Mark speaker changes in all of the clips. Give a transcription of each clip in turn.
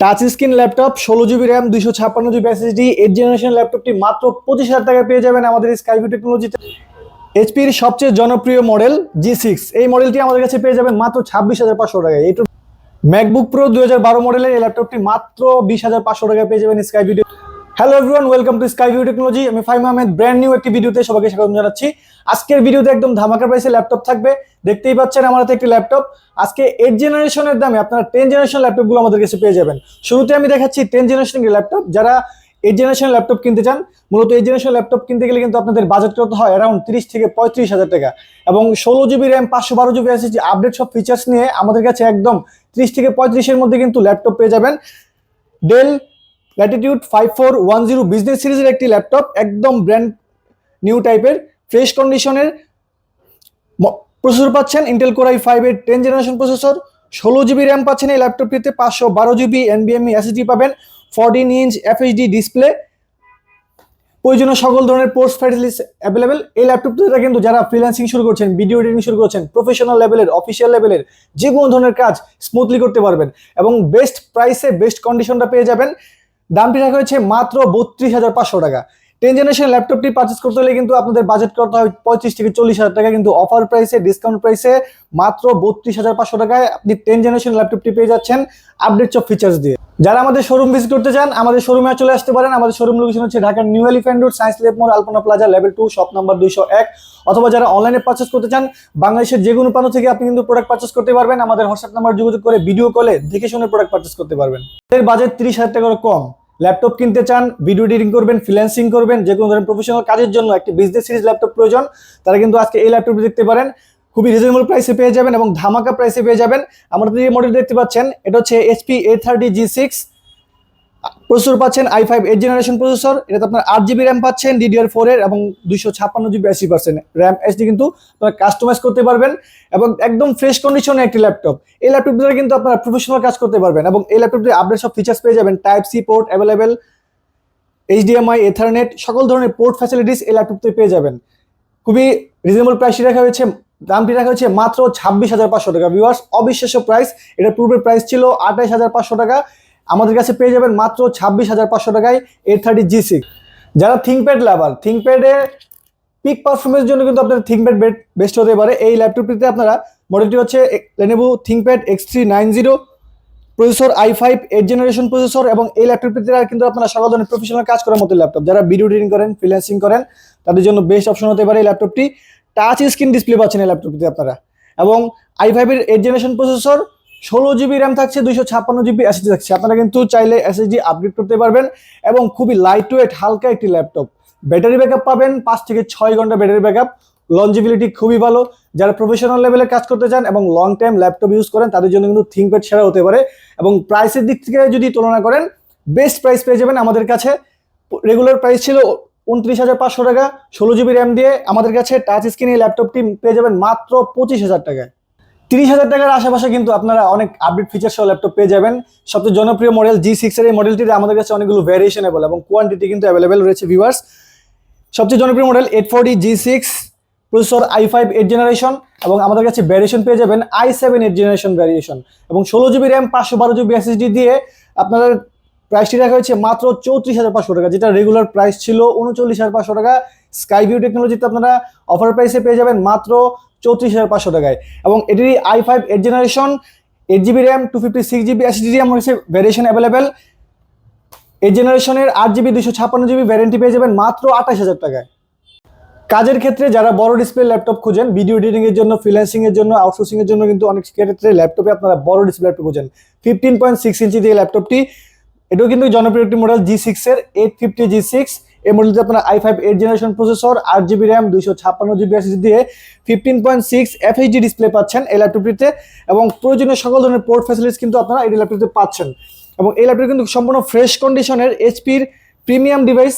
Speaker 1: Touch screen laptop ষোলো GB RAM দুইশো ছাপ্পান্ন জিবি এসএসডি এইট জেনারেশন ল্যাপটপটি মাত্র পঁচিশ হাজার টাকা পেয়ে যাবেন আমাদের স্কাইভিউ টেকনোলজিতে এইচপির সবচেয়ে জনপ্রিয় মডেল জি সিক্স এই মডেলটি আমাদের কাছে পেয়ে যাবেন মাত্র ছাব্বিশ হাজার পাঁচশো টাকায়। এইটু ম্যাকবুক প্রো দুই হাজার বারো মডেলের এই ল্যাপটপটি মাত্র বিশ হাজার পাঁচশো টাকায় পেয়ে যাবেন Sky video hello everyone welcome to Sky View Technology আমি ফাইম আহমেদ ব্র্যান্ড নিউ একটি ভিডিওতে সবাইকে স্বাগত জানাচ্ছি। আজকের ভিডিওতে একদম ধামাকা প্রাইসে ল্যাপটপ থাকবে। দেখতেই পাচ্ছেন আমার হাতে একটি ল্যাপটপ আজকে এইট জেনারেশনের দামে আপনারা টেন জেনারেশন ল্যাপটপগুলো আমাদের কাছে পেয়ে যাবেন। শুরুতে আমি দেখাচ্ছি টেন জেনারেশনের ল্যাপটপ যারা এইট জেনারেশন ল্যাপটপ কিনতে চান, মূলত এইট জেনারেশন ল্যাপটপ কিনতে গেলে কিন্তু আপনাদের বাজেট করতে হয়? অ্যারাউন্ড তিরিশ থেকে পঁয়ত্রিশ হাজার টাকা। এবং ষোলো জিবি র্যাম পাঁচশো বারো জিবি এসএসডি আপডেট সব ফিচার্স নিয়ে আমাদের কাছে একদম ত্রিশ থেকে পঁয়ত্রিশের মধ্যে কিন্তু ল্যাপটপ পেয়ে যাবেন। Dell Latitude five four one zero business সিরিজের একটি ল্যাপটপ একদম ব্র্যান্ড নিউ টাইপের ফ্রেশ কন্ডিশনের প্রসেসর পাচ্ছেন ইন্টেল কোর আই ফাইভের টেন জেনারেশন প্রসেসর ষোলো জিবি র্যাম পাচ্ছেন এই ল্যাপটপটিতে পাঁচশো বারো জিবি এনবিএমই এসএসডি পাবেন ফোরটিন ইঞ্চ এফএইচডি ডিসপ্লে প্রয়োজনীয় সকল ধরনের পোস্ট ফ্যাসিলিটিস অ্যাভেলেবেল এই ল্যাপটপটা কিন্তু, যারা ফ্রিল্যান্সিং শুরু করছেন ভিডিও এডিটিং শুরু করছেন প্রফেশনাল লেভেলের অফিসিয়াল লেভেলের যে কোনো ধরনের কাজ স্মুথলি করতে পারবেন এবং বেস্ট প্রাইসে বেস্ট কন্ডিশনটা পেয়ে যাবেন। দামটি রাখা হয়েছে মাত্র বত্রিশ হাজার পাঁচশো টাকা। টেন জেনারেশন ল্যাপটপটি পারচেস করতে হলে কিন্তু আপনাদের বাজেট করতে হয় পঁয়ত্রিশ থেকে চল্লিশ হাজার টাকা, কিন্তু অফার প্রাইসে ডিসকাউন্ট প্রাইসে মাত্র বত্রিশ হাজার পাঁচশো টাকায় আপনি টেন জেনারেশন ল্যাপটপটি পেয়ে যাচ্ছেন আপডেট সব ফিচার্স দিয়ে। যারা আমাদের শোরুম ভিজিট করতে চান, আমাদের শোরুমে চলে আসতে পারেন। আমাদের শোরুম লোকেশন হচ্ছে ঢাকার new elephant road Science Lab মোড় Alpana Plaza level two shop number দুইশো এক। অথবা যারা অনলাইনে পারচেস করতে চান, বাংলাদেশের যে কোনো প্রান্ত থেকে আপনি কিন্তু প্রোডাক্ট পারচেস করতে পারবেন। আমাদের হোয়াটসঅ্যাপ নাম্বার যোগাযোগ করে ভিডিও কলে দেখে শুনে প্রোডাক্ট পারচেস করতে পারবেন। এর বাজেট তিরিশ হাজার টাকার কম। ল্যাপটপ কিনতে চান ভিডিও এডিটিং করবেন ফ্রিল্যান্সিং করবেন, যে কোনো ধরনের প্রফেশনাল কাজের জন্য একটি বিজনেস সিরিজ ল্যাপটপ প্রয়োজন, তারা কিন্তু আজকে এই ল্যাপটপটি দেখতে পারেন। খুবই রিজনেবল প্রাইসে পেয়ে যাবেন এবং ধামাকা প্রাইসে পেয়ে যাবেন। আমাদের যে মডেল দেখতে পাচ্ছেন, এটা হচ্ছে HP A thirty G six processor পাচ্ছেন i five eight generation processor. এটাতে আপনার আট জিবি র্যাম পাচ্ছেন ডিডিআর ফোর এর এবং দুইশো ছাপ্পান্ন জিবি আশি পার্সেন্ট র্যাম এসডি কিন্তু আপনারা কাস্টমাইজ করতে পারবেন এবং একদম ফ্রেশ কন্ডিশনে একটি ল্যাপটপ এই ল্যাপটপ দ্বারা কিন্তু আপনারা প্রফেশনাল কাজ করতে পারবেন এবং এই ল্যাপটপটি আপডেট সব ফিচার্স পেয়ে যাবেন। Type C port available HDMI ethernet সকল ধরনের পোর্ট ফ্যাসিলিটিস এই ল্যাপটপটি পেয়ে যাবেন। খুবই রিজনেবল প্রাইসে রাখা হয়েছে। দামটি রাখা হয়েছে মাত্র ছাব্বিশ হাজার পাঁচশো টাকা। ভিউয়ার্স অবিশ্বাস্য প্রাইস এটা পূর্বের প্রাইস ছিল আঠাশ হাজার পাঁচশো টাকা। আমাদের কাছে পেয়ে যাবেন মাত্র ছাব্বিশ হাজার পাঁচশো টাকায় এইট থার্টি জি সিক্স যারা থিঙ্কপ্যাড লাভার থিঙ্কপ্যাডে পিক পারফরমেন্সের জন্য কিন্তু আপনার থিঙ্কপ্যাড বেস্ট হতে পারে। এই ল্যাপটপটিতে আপনারা মডেলটি হচ্ছে Lenovo ThinkPad X three nine zero processor i five eight generation processor এবং এই ল্যাপটপটিতে কিন্তু আপনারা সকল ধরনের প্রফেশনাল কাজ করার মতো ল্যাপটপ যারা ভিডিও এডিটিং করেন ফ্রিল্যান্সিং করেন, তাদের জন্য বেস্ট অপশন হতে পারে এই ল্যাপটপটি টাচ স্ক্রিন ডিসপ্লে পাচ্ছেন এই ল্যাপটপটিতে আপনারা। এবং আই ফাইভের এইট জেনারেশন প্রসেসর ষোলো জিবি র্যাম থাকছে, দুইশো ছাপ্পান্ন জিবি এসএসডি থাকছে। আপনারা কিন্তু চাইলে এসএসডি আপডেট করতে পারবেন এবং খুবই লাইট ওয়েট হালকা একটি ল্যাপটপ ব্যাটারি ব্যাকআপ পাবেন, পাঁচ থেকে ছয় ঘণ্টা ব্যাটারি ব্যাকআপ লঞ্জিবিলিটি খুবই ভালো। যারা প্রফেশনাল লেভেলে কাজ করতে চান এবং লং টাইম ল্যাপটপ ইউজ করেন, তাদের জন্য কিন্তু থিঙ্কপ্যাড সেরা হতে পারে। এবং প্রাইসের দিক থেকে যদি তুলনা করেন বেস্ট প্রাইস পেয়ে যাবেন আমাদের কাছে। রেগুলার প্রাইস ছিল উনত্রিশ হাজার পাঁচশো টাকা। ষোলো জিবি র্যাম দিয়ে আমাদের কাছে টাচ স্ক্রিন এই ল্যাপটপটি পেয়ে যাবেন মাত্র পঁচিশ হাজার টাকায়। তিরিশ হাজার টাকার আশেপাশে কিন্তু আপনারা অনেক আপডেট ফিচার সহ ল্যাপটপ পেয়ে যাবেন। সবচেয়ে জনপ্রিয় মডেল জি সিক্সের এই মডেলটিতে আমাদের কাছে অনেকগুলো ভ্যারিয়েশনেবল এবং কোয়ান্টিটি কিন্তু অ্যাভেলেবেল রয়েছে ভিউয়ার্স সবচেয়ে জনপ্রিয় model eight forty G six processor i five eight generation এবং আমাদের কাছে ভ্যারিয়েশন পেয়ে যাবেন i seven eight generation variation এবং ষোলো জিবি র্যাম পাঁচশো বারো জিবি এসএসডি দিয়ে আপনাদের প্রাইসটি রাখা হয়েছে মাত্র চৌত্রিশ হাজার পাঁচশো টাকা, যেটা রেগুলার প্রাইস ছিল উনচল্লিশ হাজার পাঁচশো টাকা। স্কাই ভিউ টেকনোলজিতে আপনারা অফার প্রাইসে পেয়ে যাবেন মাত্র চৌত্রিশ হাজার পাঁচশো টাকায়। এবং এটির i five eight generation eight GB RAM two fifty six GB SSD আমার কাছে ভ্যারিয়েশন অ্যাভেলেবেল এই জেনারেশনের আট জিবি দুশো ছাপ্পান্ন জিবি ভ্যারেন্টি পেয়ে যাবেন মাত্র আঠাশ হাজার টাকায়। কাজের ক্ষেত্রে যারা বড় ডিসপ্লে ল্যাপটপ খুঁজেন ভিডিও এডিটিং এর জন্য ফ্রিল্যান্সিং এর জন্য আউটসোর্সিং এর জন্য কিন্তু অনেক ক্ষেত্রে ল্যাপটপে আপনারা বড় ডিসপ্লে ল্যাপটপ খুঁজেন। ফিফটিন পয়েন্ট সিক্স ইঞ্চি দিয়ে ল্যাপটপটি এটাও কিন্তু জনপ্রিয় একটি মডেল জি সিক্স এর এইট ফিফটি জি সিক্স এই মডেলটি আপনার i five eight generation processor আট জিবি র্যাম দুইশো ছাপ্পান্ন জিবি এসএসডি দিয়ে fifteen point six FHD display পাচ্ছেন এই ল্যাপটপটিতে এবং প্রয়োজনীয় সকল ধরনের পোর্ট ফ্যাসিলিটিস কিন্তু আপনারা এই ল্যাপটপটিতে পাচ্ছেন। এবং এই ল্যাপটপ কিন্তু সম্পূর্ণ ফ্রেশ কন্ডিশনের এইচপির প্রিমিয়াম ডিভাইস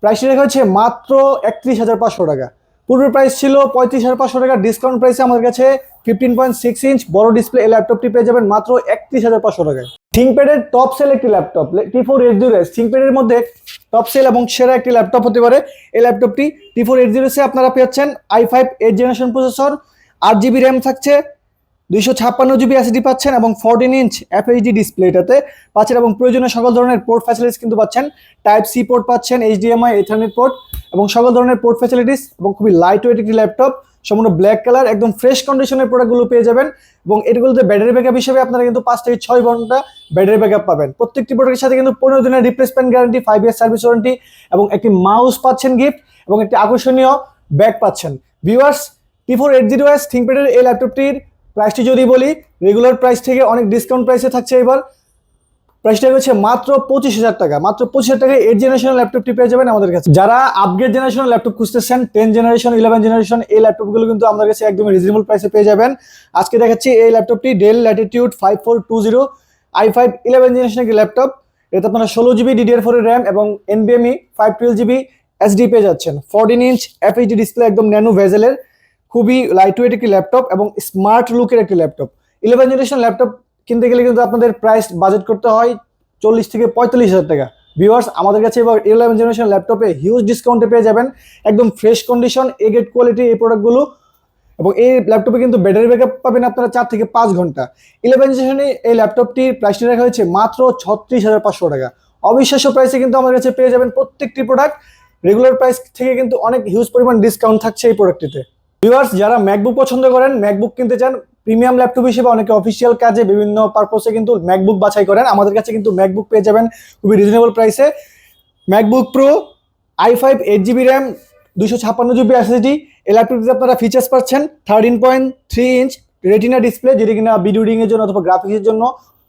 Speaker 1: প্রাইসটি রেখা হচ্ছে মাত্র একত্রিশ হাজার পাঁচশো টাকা। পূর্বের প্রাইস ছিল পঁয়ত্রিশ হাজার পাঁচশো টাকা। ডিসকাউন্ট প্রাইসে আমাদের কাছে ফিফটিন পয়েন্ট সিক্স ইঞ্চ বড় ডিসপ্লে এই ল্যাপটপটি পেয়ে যাবেন মাত্র একত্রিশ হাজার পাঁচশো টাকায়। থিঙ্কপ্যাডের টপ সেল একটি laptop T four eight zero S থিঙ্কপ্যাডের মধ্যে টপ সেল এবং সেরা একটি ল্যাপটপ হতে পারে। এই ল্যাপটপটি টি ফোর এইট জিরো এসে আপনারা পেয়েছেন i five eight generation processor আট জিবি র্যাম থাকছে, দুইশো ছাপ্পান্ন জিবি এসডি পাচ্ছেন এবং ফোরটিন ইঞ্চ এফএইচডি ডিসপ্লে এটাতে পাচ্ছেন এবং প্রয়োজনীয় সকল ধরনের পোর্ট ফ্যাসিলিটিস কিন্তু পাচ্ছেন। টাইপ সি পোর্ট পাচ্ছেন এইচডিএমআই ইথারনেট পোর্ট এবং সকল ধরনের পোর্ট ফ্যাসিলিটিস এবং খুবই লাইট ওয়েট একটি ল্যাপটপ সম্পূর্ণ ব্ল্যাক কালার একদম ফ্রেশ কন্ডিশনের প্রোডাক্টগুলো পেয়ে যাবেন। এবং এগুলোতে ব্যাটারি ব্যাকআপ হিসেবে আপনারা কিন্তু পাঁচ থেকে ছয় ঘণ্টা ব্যাটারি ব্যাকআপ পাবেন। প্রত্যেকটি প্রোডাক্টের সাথে কিন্তু পনেরো দিনের replacement guarantee five year service warranty এবং একটি মাউস পাচ্ছেন গিফট এবং একটি আকর্ষণীয় ব্যাগ পাচ্ছেন। Viewers T four eight zero S থিঙ্কপ্যাডের এই ল্যাপটপটির প্রাইসটি যদি বলি রেগুলার প্রাইস থেকে অনেক ডিসকাউন্ট প্রাইসে থাকছে এবার। প্রাইসটা হচ্ছে মাত্র পঁচিশ হাজার টাকা। মাত্র পঁচিশ হাজার টাকায় এইট জেনারেশনের ল্যাপটপটি পেয়ে যাবেন আমাদের কাছে। যারা আপগ্রেড জেনারেশনের ল্যাপটপ খুঁজতেছেন টেন জেনারেশন ইলেভেন জেনারেশন এই ল্যাপটপগুলো কিন্তু আমাদের কাছে একদম রিজনেবল প্রাইসে পেয়ে যাবেন। আজকে দেখাচ্ছি এই ল্যাপটপটি Dell Latitude five four two zero i five eleven জেনারেশনের একটি ল্যাপটপ এতে আপনারা ষোলো জিবি ডিডিআর ফোর র্যাম এবং এনবিএমই ফাইভ টুয়েলভ জিবি এসডি পেয়ে যাচ্ছেন। ফোরটিন ইঞ্চ এফএইচডি ডিসপ্লে একদম ন্যানো ভেজেলের খুবই লাইট ওয়েট একটি ল্যাপটপ এবং স্মার্ট লুকের একটি ল্যাপটপ ইলেভেন জেনারেশন ল্যাপটপ কিনতে গেলে কিন্তু আপনাদের প্রাইস বাজেট করতে হয় চল্লিশ থেকে পঁয়তাল্লিশ হাজার টাকা। ভিউয়ার্স আমাদের কাছে এবার ইলেভেন জেনারেশন ল্যাপটপে হিউজ ডিসকাউন্টে পেয়ে যাবেন। একদম ফ্রেশ কন্ডিশন এ গেট কোয়ালিটি এই প্রোডাক্টগুলো এবং এই ল্যাপটপে কিন্তু ব্যাটারি ব্যাকআপ পাবেন আপনারা চার থেকে পাঁচ ঘণ্টা। ইলেভেন জেনারেশনে এই ল্যাপটপটির প্রাইসটি রাখা হয়েছে মাত্র ছত্রিশ হাজার পাঁচশো টাকা। অবিশ্বাস্য প্রাইসে কিন্তু আমাদের কাছে পেয়ে যাবেন প্রত্যেকটি প্রোডাক্ট রেগুলার প্রাইস থেকে কিন্তু অনেক হিউজ পরিমাণ ডিসকাউন্ট থাকছে এই প্রোডাক্টটিতে ভিউয়ার্স যারা ম্যাকবুক পছন্দ করেন ম্যাকবুক কিনতে চান প্রিমিয়াম ল্যাপটপ হিসেবে অনেকে অফিসিয়াল কাজে বিভিন্ন পারপোসে কিন্তু ম্যাকবুক বাছাই করেন। আমাদের কাছে কিন্তু ম্যাকবুক পেয়ে যাবেন খুবই রিজনেবল প্রাইসে MacBook Pro i five eight GB RAM দুশো ছাপ্পান্ন জিবি এসএসডি এই ল্যাপটপটিতে আপনারা ফিচার্স পাচ্ছেন thirteen point three inch retina display যেটি কিনা ভিডিও এর জন্য অথবা গ্রাফিক্সের জন্য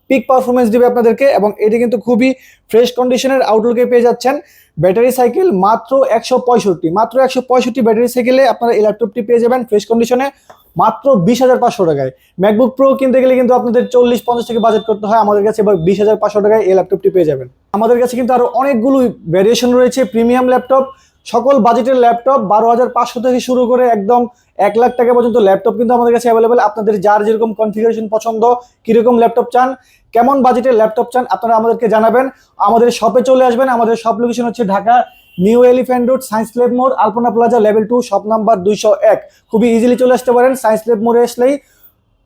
Speaker 1: পিক পারফরমেন্স দিবে আপনাদেরকে এবং এটি কিন্তু খুবই ফ্রেশ কন্ডিশনের আউটলুকে পেয়ে যাচ্ছেন। ব্যাটারি সাইকেল মাত্র একশো পঁয়ষট্টি, মাত্র একশো পঁয়ষট্টি ব্যাটারি সাইকেলে আপনারা এই ল্যাপটপটি পেয়ে যাবেন ফ্রেশ কন্ডিশনে মাত্র বিশ হাজার পাঁচশো টাকায়। ম্যাকবুক প্রো কিনতে গেলে কিন্তু আপনাদের চল্লিশ পঞ্চাশ থেকে বাজেট করতে হয়। আমাদের কাছে এবার বিশ হাজার পাঁচশো টাকায় এই ল্যাপটপটি পেয়ে যাবেন। আমাদের কাছে কিন্তু আরও অনেকগুলো ভ্যারিয়েশন রয়েছে। প্রিমিয়াম ল্যাপটপ সকল বাজেটের ল্যাপটপ বারো হাজার পাঁচশো থেকে শুরু করে একদম এক লাখ টাকা পর্যন্ত ল্যাপটপ কিন্তু আমাদের কাছে অ্যাভেলেবেল আপনাদের যার যেরকম কনফিগারেশন পছন্দ, কীরকম ল্যাপটপ চান, কেমন বাজেটের ল্যাপটপ চান, আপনারা আমাদেরকে জানাবেন। আমাদের শপে চলে আসবেন। আমাদের শপ লোকেশন হচ্ছে Dhaka New Elephant Road, Science Lab মোড়, Alpana Plaza, level two, shop number দুইশো এক। খুবই ইজিলি চলে আসতে পারেন সায়েন্স লেব মোড়ে আসলেই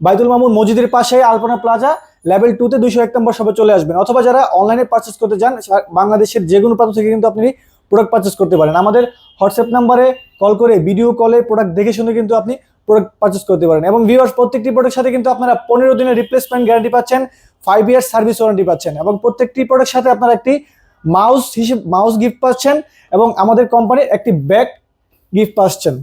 Speaker 1: বাইতুল মামুন মসজিদের পাশে আলপনা প্লাজা, লেভেল টুতে দুইশো এক নম্বর শপে চলে আসবেন। অথবা যারা অনলাইনে পারচেস করতে চান বাংলাদেশের যে কোনো প্রান্ত থেকে কিন্তু আপনি প্রোডাক্ট পারচেস করতে পারেন। আমাদের হোয়াটসঅ্যাপ নাম্বারে কল করে ভিডিও কলে প্রোডাক্ট দেখে শুনে কিন্তু আপনি প্রোডাক্ট পারচেস করতে পারেন। এবং ভিউয়ার্স প্রত্যেকটি প্রোডাক্ট সাথে কিন্তু আপনারা পনেরো দিনের রিপ্লেসমেন্ট গ্যারান্টি পাচ্ছেন ফাইভ ইয়ার সার্ভিস ওয়ারেন্টি পাচ্ছেন। এবং প্রত্যেকটি প্রোডাক্ট সাথে আপনারা একটি মাউস হিসেবে মাউস গিফট পাচ্ছেন এবং আমাদের কোম্পানির একটি ব্যাগ গিফট পাচ্ছেন।